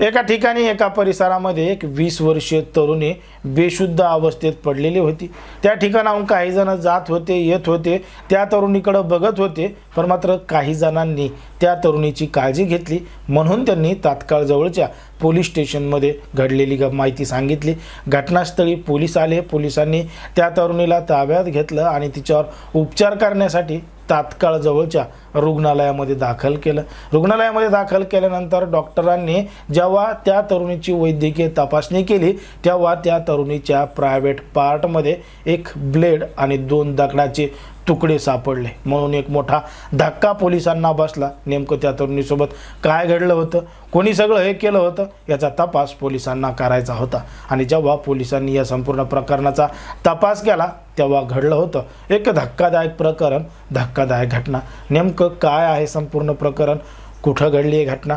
एका ठिकाणी एका परिसरामध्ये एक वीस वर्षीय तरुणी बेशुद्ध अवस्थेत पडलेली होती. त्या ठिकाणाहून काही जण जात होते येत होते. त्या तरुणीकडं बघत होते पण मात्र काही जणांनी त्या तरुणीची काळजी घेतली. म्हणून त्यांनी तात्काळ जवळच्या पोलीस स्टेशनमध्ये घडलेली ग माहिती सांगितली. घटनास्थळी पोलीस आले. पोलिसांनी त्या तरुणीला ताब्यात घेतलं आणि तिच्यावर उपचार करण्यासाठी तात्काळ जवळच्या रुग्णालयामध्ये दाखल केलं. रुग्णालयामध्ये दाखल केल्यानंतर डॉक्टरांनी जेव्हा त्या तरुणीची वैद्यकीय तपासणी केली तेव्हा त्या तरुणीच्या प्रायव्हेट पार्टमध्ये एक ब्लेड आणि दोन दगडाचे तुकडे सापडले. म्हणून एक मोठा धक्का पोलिसांना बसला. नेमकं त्या तरुणीसोबत काय घडलं होतं? कोणी सगळं हे केलं होतं? याचा तपास पोलिसांना करायचा होता. आणि जेव्हा पोलिसांनी या संपूर्ण प्रकरणाचा तपास केला तेव्हा घडलं होतं. एक धक्कादायक प्रकरण धक्कादायक घटना. नेमकं काय आहे संपूर्ण प्रकरण? कुठं घडली आहे घटना?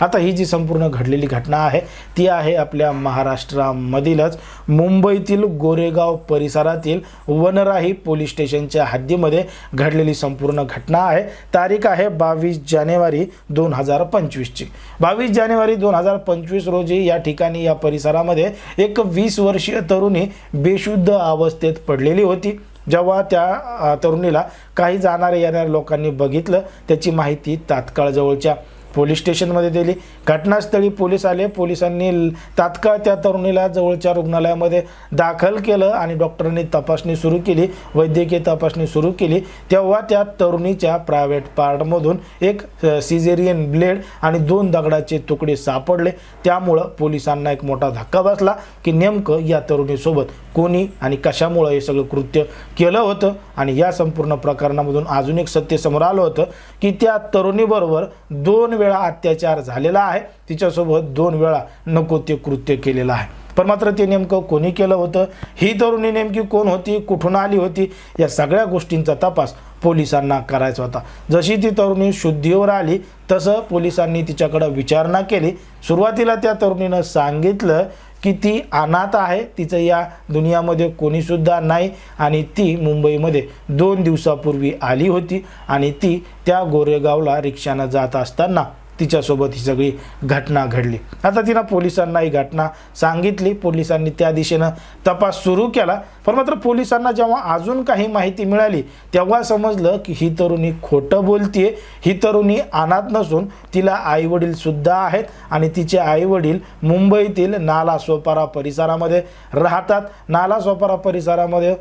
आता ही जी संपूर्ण घडलेली घटना आहे ती आहे आपल्या महाराष्ट्रामधीलच मुंबईतील गोरेगाव परिसरातील वनराही पोलीस स्टेशनच्या हद्दीमध्ये घडलेली संपूर्ण घटना आहे. तारीख आहे बावीस जानेवारी दोन हजार पंचवीसची. बावीस जानेवारी दोन हजार पंचवीस रोजी या ठिकाणी या परिसरामध्ये एक वीस वर्षीय तरुणी बेशुद्ध अवस्थेत पडलेली होती. जेव्हा त्या तरुणीला काही जाणाऱ्या येणाऱ्या लोकांनी बघितलं त्याची माहिती तात्काळ जवळच्या पोलीस स्टेशनमध्ये दिली. घटनास्थळी पोलीस आले. पोलिसांनी तात्काळ त्या तरुणीला जवळच्या रुग्णालयामध्ये दाखल केलं आणि डॉक्टरांनी तपासणी सुरू केली. वैद्यकीय तपासणी सुरू केली. तेव्हा त्या तरुणीच्या प्रायव्हेट पार्टमधून एक सिझेरियन ब्लेड आणि दोन दगडाचे तुकडे सापडले. त्यामुळं पोलिसांना एक मोठा धक्का बसला की नेमकं या तरुणीसोबत कोणी आणि कशामुळं हे सगळं कृत्य केलं होतं? आणि या संपूर्ण प्रकरणामधून अजून एक सत्य समोर आलं होतं की त्या तरुणीबरोबर दोन वेळा अत्याचार झालेला आहे. तिच्यासोबत दोन वेळा नको ते कृत्य केलेलं आहे. पण मात्र ते नेमकं कोणी केलं होतं? ही तरुणी नेमकी कोण होती? कुठून आली होती? या सगळ्या गोष्टींचा तपास पोलिसांना करायचा होता. जशी ती तरुणी शुद्धीवर आली तसं पोलिसांनी तिच्याकडं विचारणा केली. सुरुवातीला त्या तरुणीनं सांगितलं की ती अनाथ आहे तिचं या दुनियामध्ये कोणीसुद्धा नाही. आणि ती मुंबईमध्ये दोन दिवसापूर्वी आली होती. आणि ती त्या गोरेगावला रिक्षानं जात असताना तिच्यासोबत ही सगळी घटना घडली. आता तिनं पोलिसांना ही घटना सांगितली. पोलिसांनी त्या दिशेनं तपास सुरू केला. पण मात्र पोलिसांना जेव्हा अजून काही माहिती मिळाली तेव्हा समजलं की ही तरुणी खोटं बोलतीये. ही तरुणी अनाथ नसून तिला आईवडील सुद्धा आहेत आणि तिचे आईवडील मुंबईतील नाला सोपारा परिसरामध्ये राहतात. नाला सोपारा परिसरामध्ये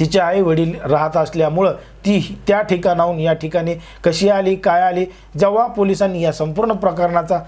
तिचे आई वडील राहत असल्यामुळं ती त्या ठिकाणाहून या ठिकाणी कशी आली काय आली जेव्हा पोलिसांनी या संपूर्ण प्रकरणाचा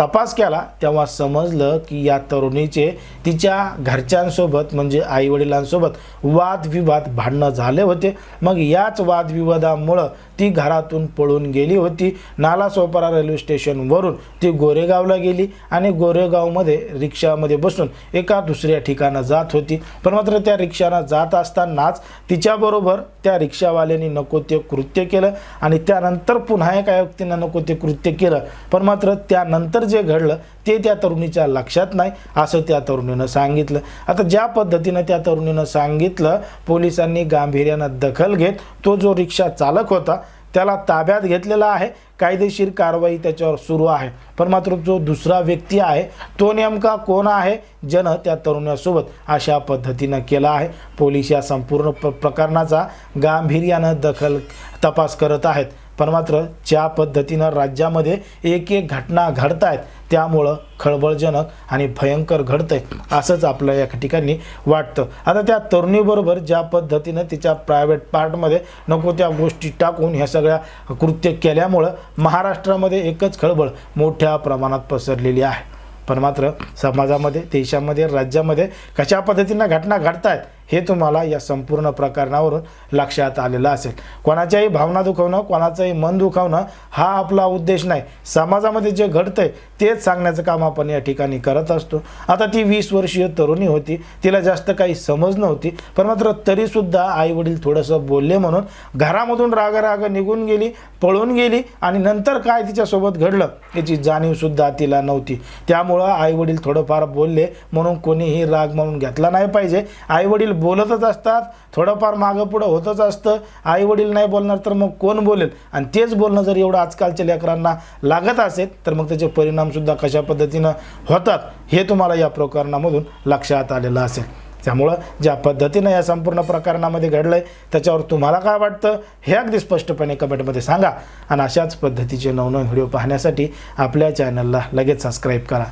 तपास केला तेव्हा समजलं की या तरुणीचे तिच्या घरच्यांसोबत म्हणजे आईवडिलांसोबत वादविवाद भांडणं झाले होते. मग याच वादविवादामुळं ती घरातून पळून गेली होती. नालासोपारा रेल्वे स्टेशनवरून ती गोरेगावला गेली आणि गोरेगावमध्ये रिक्षामध्ये बसून एका दुसऱ्या ठिकाणं जात होती. पण मात्र त्या रिक्षानं जात असतानाच तिच्याबरोबर त्या रिक्षावाल्याने नको ते कृत्य केलं आणि त्यानंतर पुन्हा एका व्यक्तीनं नको ते कृत्य केलं. पण मात्र त्यानंतर जे घडलं ते त्या तरुणीच्या लक्षात नाही असं त्या तरुणीनं सांगितलं. आता ज्या पद्धतीनं त्या तरुणीनं सांगितलं पोलिसांनी गांभीर्यानं दखल घेत तो जो रिक्षा चालक होता त्याला ताब्यात घेतलेला आहे. कायदेशीर कारवाई त्याच्यावर सुरू आहे. पण मात्र जो दुसरा व्यक्ती आहे तो नेमका कोण आहे? ज्यानं त्या तरुणासोबत अशा पद्धतीनं केला आहे. पोलीस या संपूर्ण प्र प्रकरणाचा गांभीर्यानं दखल तपास करत आहेत. पण मात्र ज्या पद्धतीनं राज्यामध्ये एक एक घटना घडत आहेत त्यामुळं खळबळजनक आणि भयंकर घडतंय असंच आपलं या ठिकाणी वाटतं. आता त्या तरुणीबरोबर ज्या पद्धतीनं तिच्या प्रायव्हेट पार्टमध्ये नको त्या गोष्टी टाकून ह्या सगळ्या कृत्य केल्यामुळं महाराष्ट्रामध्ये एकच खळबळ मोठ्या प्रमाणात पसरलेली आहे. पण मात्र समाजामध्ये देशामध्ये राज्यामध्ये कशा पद्धतीनं घटना घडत आहेत हे तुम्हाला या संपूर्ण प्रकरणावरून लक्षात आलेलं असेल. कोणाच्याही भावना दुखवणं कोणाचंही मन दुखावणं हा आपला उद्देश नाही. समाजामध्ये जे घडतंय तेच सांगण्याचं काम आपण या ठिकाणी करत असतो. आता ती वीस वर्षीय तरुणी होती. तिला जास्त काही समज नव्हती पण मात्र तरीसुद्धा आई वडील थोडंसं बोलले म्हणून घरामधून राग निघून गेली पळून गेली आणि नंतर काय तिच्यासोबत घडलं याची जाणीवसुद्धा तिला नव्हती. त्यामुळं आई वडील थोडंफार बोलले म्हणून कोणीही राग म्हणून घेतला नाही पाहिजे. आई वडील बोलतच असतात थोडंफार मागं पुढं होतच असतं. आई वडील नाही बोलणार तर मग कोण बोलेल? आणि तेच बोलणं जर एवढं आजकालच्या लेकरांना लागत असेल तर मग त्याचे परिणामसुद्धा कशा पद्धतीनं होतात हे तुम्हाला या प्रकरणामधून लक्षात आलेलं असेल. त्यामुळं ज्या पद्धतीनं या संपूर्ण प्रकरणामध्ये घडलं आहे त्याच्यावर तुम्हाला काय वाटतं हे अगदी स्पष्टपणे कमेंटमध्ये सांगा. आणि अशाच पद्धतीचे नवनवीन व्हिडिओ पाहण्यासाठी आपल्या चॅनलला लगेच सबस्क्राईब करा.